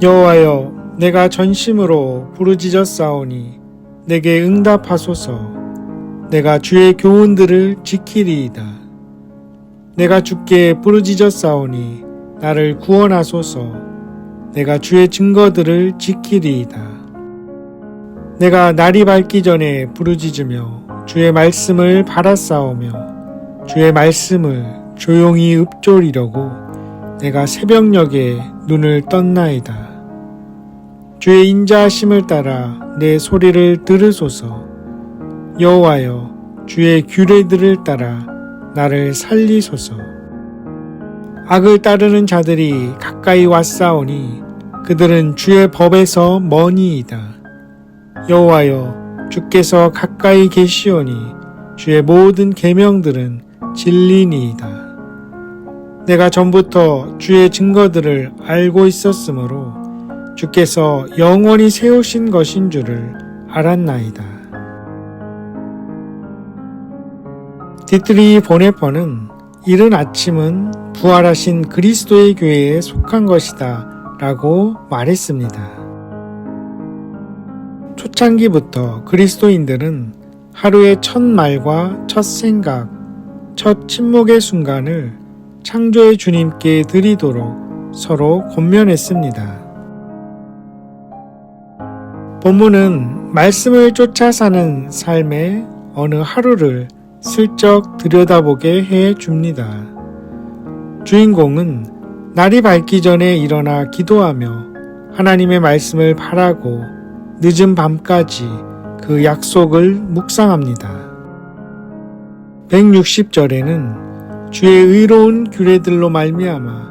여호와여 내가 전심으로 부르짖었사오니 내게 응답하소서. 내가 주의 교훈들을 지키리이다. 내가 주께 부르짖었사오니 나를 구원하소서. 내가 주의 증거들을 지키리이다. 내가 날이 밝기 전에 부르짖으며 주의 말씀을 바라싸우며 주의 말씀을 조용히 읊조리려고 내가 새벽녘에 눈을 떴나이다. 주의 인자하심을 따라 내 소리를 들으소서. 여호와여, 주의 규례들을 따라 나를 살리소서. 악을 따르는 자들이 가까이 왔사오니 그들은 주의 법에서 머니이다. 여호와여, 주께서 가까이 계시오니 주의 모든 계명들은 진리니이다. 내가 전부터 주의 증거들을 알고 있었으므로 주께서 영원히 세우신 것인 줄을 알았나이다. 디트리 보네퍼는 이른 아침은 부활하신 그리스도의 교회에 속한 것이다 라고 말했습니다. 초창기부터 그리스도인들은 하루의 첫 말과 첫 생각, 첫 침묵의 순간을 창조의 주님께 드리도록 서로 권면했습니다. 본문은 말씀을 쫓아 사는 삶의 어느 하루를 슬쩍 들여다보게 해 줍니다. 주인공은 날이 밝기 전에 일어나 기도하며 하나님의 말씀을 바라고 늦은 밤까지 그 약속을 묵상합니다. 160절에는 주의 의로운 규례들로 말미암아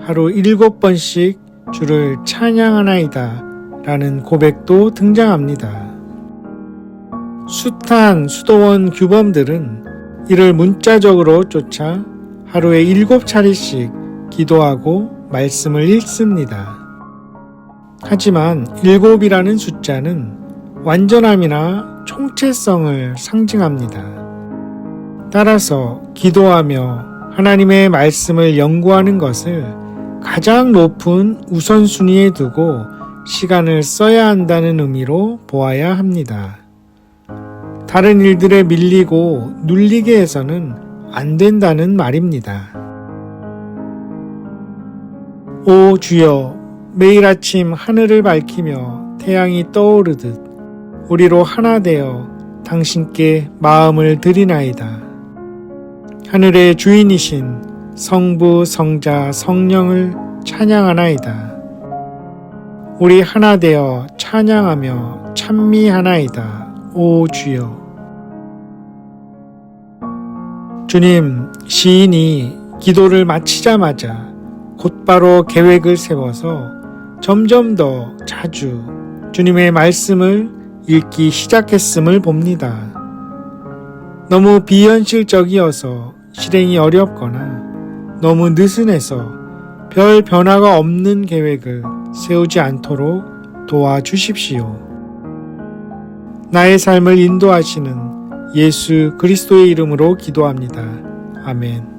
하루 일곱 번씩 주를 찬양하나이다 라는 고백도 등장합니다. 숱한 수도원 규범들은 이를 문자적으로 쫓아 하루에 일곱 차례씩 기도하고 말씀을 읽습니다. 하지만 일곱이라는 숫자는 완전함이나 총체성을 상징합니다. 따라서 기도하며 하나님의 말씀을 연구하는 것을 가장 높은 우선순위에 두고 시간을 써야 한다는 의미로 보아야 합니다. 다른 일들에 밀리고 눌리게 해서는 안 된다는 말입니다. 오 주여, 매일 아침 하늘을 밝히며 태양이 떠오르듯 우리로 하나 되어 당신께 마음을 드리나이다. 하늘의 주인이신 성부, 성자, 성령을 찬양하나이다. 우리 하나 되어 찬양하며 찬미하나이다. 오 주여. 주님, 시인이 기도를 마치자마자 곧바로 계획을 세워서 점점 더 자주 주님의 말씀을 읽기 시작했음을 봅니다. 너무 비현실적이어서 실행이 어렵거나 너무 느슨해서 별 변화가 없는 계획을 세우지 않도록 도와주십시오. 나의 삶을 인도하시는 예수 그리스도의 이름으로 기도합니다. 아멘.